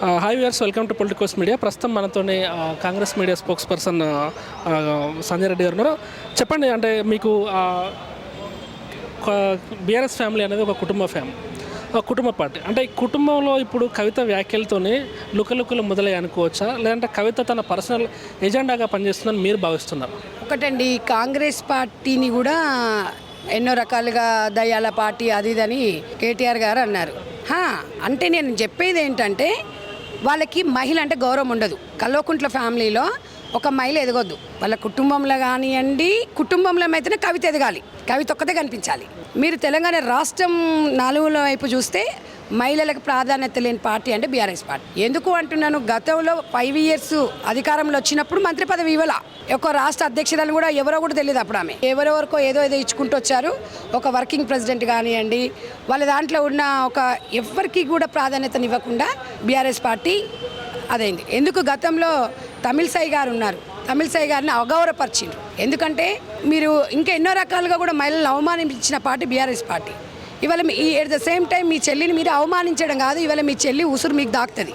Hi viewers welcome to Politicos media. ప్రస్తుతం మనతోనే Congress media spokesperson Sanjay Reddy గారు ఉన్నారు. చెప్పండి అంటే మీకు బీఆర్ఎస్ ఫ్యామిలీ అనేది ఒక కుటుంబ ఫ్యామిలీ ఒక కుటుంబ పార్టీ. అంటే ఈ కుటుంబంలో ఇప్పుడు కవిత వ్యాఖ్యలతోనే లుకలుకలు మొదలై అనుకోవచ్చా? లేదంటే కవిత తన పర్సనల్ ఎజెండాగా పనిచేస్తుందని మీరు భావిస్తున్నారు? ఒకటండి కాంగ్రెస్ పార్టీని కూడా ఎన్నో రకాలుగా దయ్యాల పార్టీ అది ఇదని కేటీఆర్ గారు అన్నారు. హా, అంటే నేను చెప్పేది ఏంటంటే వాళ్ళకి మహిళ అంటే గౌరవం ఉండదు. కల్వకుంట్ల ఫ్యామిలీలో ఒక మహిళ ఎదగొద్దు. వాళ్ళ కుటుంబంలో కానివ్వండి కుటుంబంలో అయితేనే కవిత ఎదగాలి. కవిత ఒక్కతే కనిపించాలి. మీరు తెలంగాణ రాష్ట్రం నాలుగుల వైపు చూస్తే మహిళలకు ప్రాధాన్యత లేని పార్టీ అంటే బీఆర్ఎస్ పార్టీ. ఎందుకు అంటున్నాను? గతంలో ఫైవ్ ఇయర్స్ అధికారంలో వచ్చినప్పుడు మంత్రి పదవి ఇవ్వాల. ఒక రాష్ట్ర అధ్యక్షురాలు కూడా ఎవరో కూడా తెలియదు అప్పుడు ఆమె. ఎవరెవరికో ఏదో ఏదో ఇచ్చుకుంటూ వచ్చారు. ఒక వర్కింగ్ ప్రెసిడెంట్ కానివ్వండి వాళ్ళ దాంట్లో ఉన్న ఒక ఎవరికి కూడా ప్రాధాన్యతనివ్వకుండా బీఆర్ఎస్ పార్టీ అదైంది. ఎందుకు గతంలో తమిళసై గారు ఉన్నారు. తమిళసై గారిని అగౌరవపరిచిండ్రు. ఎందుకంటే మీరు ఇంకా ఎన్నో రకాలుగా కూడా మహిళలను అవమానించిన పార్టీ బీఆర్ఎస్ పార్టీ. ఇవాళ మీ ఎట్ ద సేమ్ టైం మీ చెల్లిని మీరు అవమానించడం కాదు ఇవాళ మీ చెల్లి ఉసురు మీకు దాక్తుంది.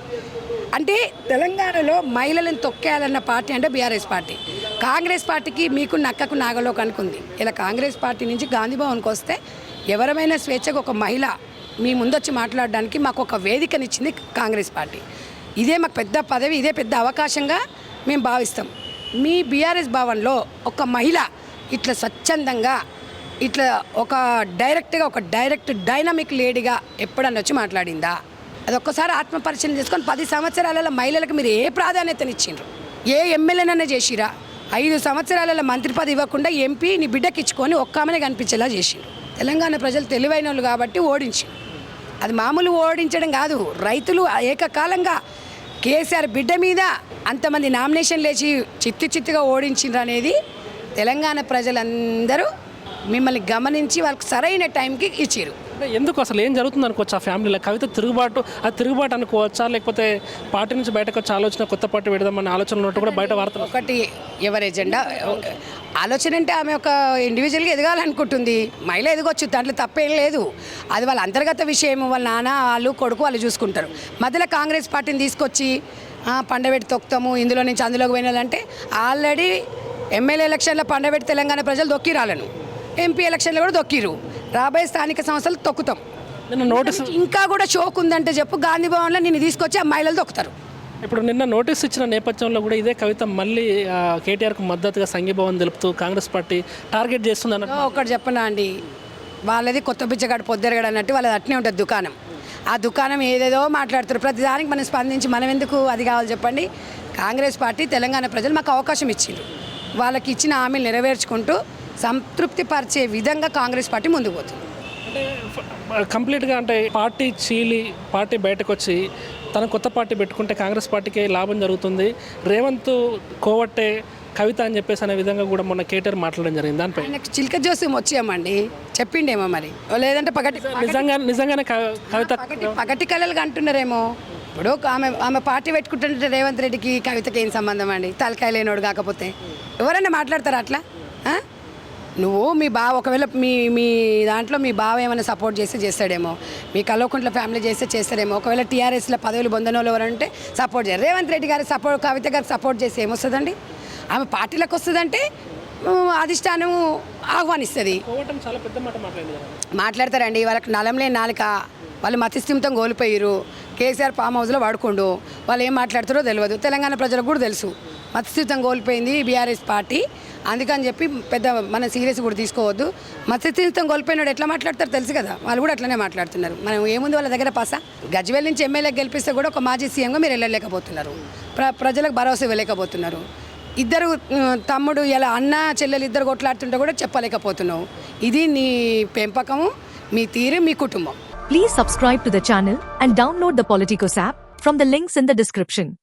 అంటే తెలంగాణలో మహిళలను తొక్కేయాలన్న పార్టీ అంటే బీఆర్ఎస్ పార్టీ. కాంగ్రెస్ పార్టీకి మీకు నక్కకు నాగలోకి అనుకుంది. ఇలా కాంగ్రెస్ పార్టీ నుంచి గాంధీ భవన్కి వస్తే ఎవరమైనా స్వేచ్ఛగా ఒక మహిళ మీ ముందొచ్చి మాట్లాడడానికి మాకు ఒక వేదికనిచ్చింది కాంగ్రెస్ పార్టీ. ఇదే మాకు పెద్ద పదవి ఇదే పెద్ద అవకాశంగా మేము భావిస్తాం. మీ బీఆర్ఎస్ భవన్లో ఒక మహిళ ఇట్లా స్వచ్ఛందంగా ఇట్లా ఒక డైరెక్ట్గా ఒక డైరెక్ట్ డైనమిక్ లేడీగా ఎప్పుడన్నా వచ్చి మాట్లాడిందా? అది ఒక్కసారి ఆత్మపరిశీలన చేసుకొని పది సంవత్సరాలలో మహిళలకు మీరు ఏ ప్రాధాన్యతనిచ్చిండ్రు? ఏ ఎమ్మెల్యేనన్నా చేసిరా? ఐదు సంవత్సరాలలో మంత్రి పదవి ఇవ్వకుండా ఎంపీ నీ బిడ్డకి ఇచ్చుకొని ఒక్క ఆమెనే కనిపించేలా చేసిండ్రు. తెలంగాణ ప్రజలు తెలివైన వాళ్ళు కాబట్టి ఓడించి అది మామూలు ఓడించడం కాదు. రైతులు ఏకకాలంగా కేసీఆర్ బిడ్డ మీద అంతమంది నామినేషన్ లేచి చిత్తు చిత్తుగా ఓడించిండ్రు అనేది తెలంగాణ ప్రజలందరూ మిమ్మల్ని గమనించి వాళ్ళకి సరైన టైంకి ఇచ్చిరు అంటే ఎందుకు అసలు ఏం జరుగుతుంది అనుకోవచ్చు ఆ ఫ్యామిలీలో కవిత తిరుగుబాటు ఆ తిరుగుబాటు అనుకోవచ్చా? లేకపోతే పార్టీ నుంచి బయటకు వచ్చి ఆలోచన కొత్త పార్టీ పెడదామన్న ఆలోచన ఉన్నట్టు కూడా బయట వార్తలు ఒకటి ఎవరి ఎజెండా ఆలోచన అంటే ఆమె ఒక ఇండివిజువల్గా ఎదగాలనుకుంటుంది. మహిళ ఎదగొచ్చు దాంట్లో తప్పేం లేదు. అది వాళ్ళ అంతర్గత విషయం వాళ్ళ నాన్న వాళ్ళు కొడుకు వాళ్ళు చూసుకుంటారు. మధ్యలో కాంగ్రెస్ పార్టీని తీసుకొచ్చి పండబెట్టి తొక్కుతాము ఇందులో నుంచి అందులోకి పోయినాలంటే ఆల్రెడీ ఎమ్మెల్యే ఎలక్షన్లో పండబెట్టి తెలంగాణ ప్రజలు దొక్కిరాలను ఎంపీ ఎలక్షన్లో కూడా దొక్కిరు రాబోయే స్థానిక సంస్థలు తొక్కుతాం. నిన్న నోటీస్ ఇంకా కూడా షోక్ ఉందంటే చెప్పు గాంధీ భవన్లో నిన్ను తీసుకొచ్చి ఆ మహిళలు దొక్కుతారు. ఇప్పుడు నిన్న నోటీస్ ఇచ్చిన నేపథ్యంలో కూడా ఇదే కవిత మళ్ళీ కేటీఆర్కు మద్దతుగా సంఘీభావం తెలుపుతూ కాంగ్రెస్ పార్టీ టార్గెట్ చేస్తుందన్న ఒకటి చెప్పనా అండి? వాళ్ళది కొత్త బిచ్చగాడు పొద్దెరగాడు అన్నట్టు వాళ్ళది అట్నే ఉంటుంది దుకాణం. ఆ దుకాణం ఏదేదో మాట్లాడుతారు ప్రతి దానికి మనం స్పందించి మనం ఎందుకు అది కావాలి చెప్పండి. కాంగ్రెస్ పార్టీ తెలంగాణ ప్రజలు మాకు అవకాశం ఇచ్చిండ్రు. వాళ్ళకి ఇచ్చిన హామీలు నెరవేర్చుకుంటూ సంతృప్తి పరిచే విధంగా కాంగ్రెస్ పార్టీ ముందుకు పోతుంది. కంప్లీట్గా అంటే పార్టీ చీలి పార్టీ బయటకు వచ్చి తన కొత్త పార్టీ పెట్టుకుంటే కాంగ్రెస్ పార్టీకి లాభం జరుగుతుంది. రేవంత్ కోవట్టే కవిత అని చెప్పేసి అనే విధంగా కూడా మొన్న కేటీఆర్ మాట్లాడడం జరిగింది. దానిపై చిలక జోస్యం వచ్చామండి చెప్పిండేమో మరి. లేదంటే పగటి నిజంగా నిజంగానే కవిత పగటి కళలుగా అంటున్నారేమో. ఇప్పుడు ఆమె ఆమె పార్టీ పెట్టుకుంటుంటే రేవంత్ రెడ్డికి కవితకి ఏం సంబంధం అండి? తలకాయ లేనోడు కాకపోతే. ఎవరైనా మాట్లాడతారా అట్లా? నువ్వు మీ బావ ఒకవేళ మీ మీ దాంట్లో మీ బావ ఏమైనా సపోర్ట్ చేస్తే చేస్తాడేమో. మీ కల్వకుంట్ల ఫ్యామిలీ చేస్తే చేస్తాడేమో. ఒకవేళ టీఆర్ఎస్లో పదవులు పొందిన వాళ్ళు ఎవరంటే సపోర్ట్ చేయరు రేవంత్ రెడ్డి గారి సపోర్ట్ కవిత గారు సపోర్ట్ చేసి ఏమొస్తుందండి? ఆమె పార్టీలకు వస్తుందంటే అధిష్టానం ఆహ్వానిస్తుంది. మాట్లాడతారండి. వాళ్ళకి నలం లేని నాలుక వాళ్ళు మతిస్థిమితం కోల్పోయారు కేసీఆర్ ఫామ్ హౌస్లో వాడుకోండు. వాళ్ళు ఏం మాట్లాడుతారో తెలియదు తెలంగాణ ప్రజలకు కూడా తెలుసు. మతిస్థిమితం కోల్పోయింది బీఆర్ఎస్ పార్టీ. అందుకని చెప్పి పెద్ద మన సీరియస్ కూడా తీసుకోవద్దు. మతిస్థిమితం కోల్పోయినాడు ఎట్లా మాట్లాడతారు తెలుసు కదా? వాళ్ళు కూడా అట్లనే మాట్లాడుతున్నారు. మనం ఏముంది వాళ్ళ దగ్గర పాస? గజ్వేల్ నుంచి ఎమ్మెల్యే గెలిపిస్తే కూడా ఒక మాజీ సీఎంగా మీరు వెళ్ళలేకపోతున్నారు. ప్ర ప్రజలకు భరోసా ఇవ్వలేకపోతున్నారు. ఇద్దరు తమ్ముడు ఇలా అన్న చెల్లెలు ఇద్దరు కొట్లాడుతుంటే కూడా చెప్పలేకపోతున్నావు. ఇది నీ పెంపకము మీ తీరు మీ కుటుంబం. Please subscribe to the channel and download the Politicos app from the links in the description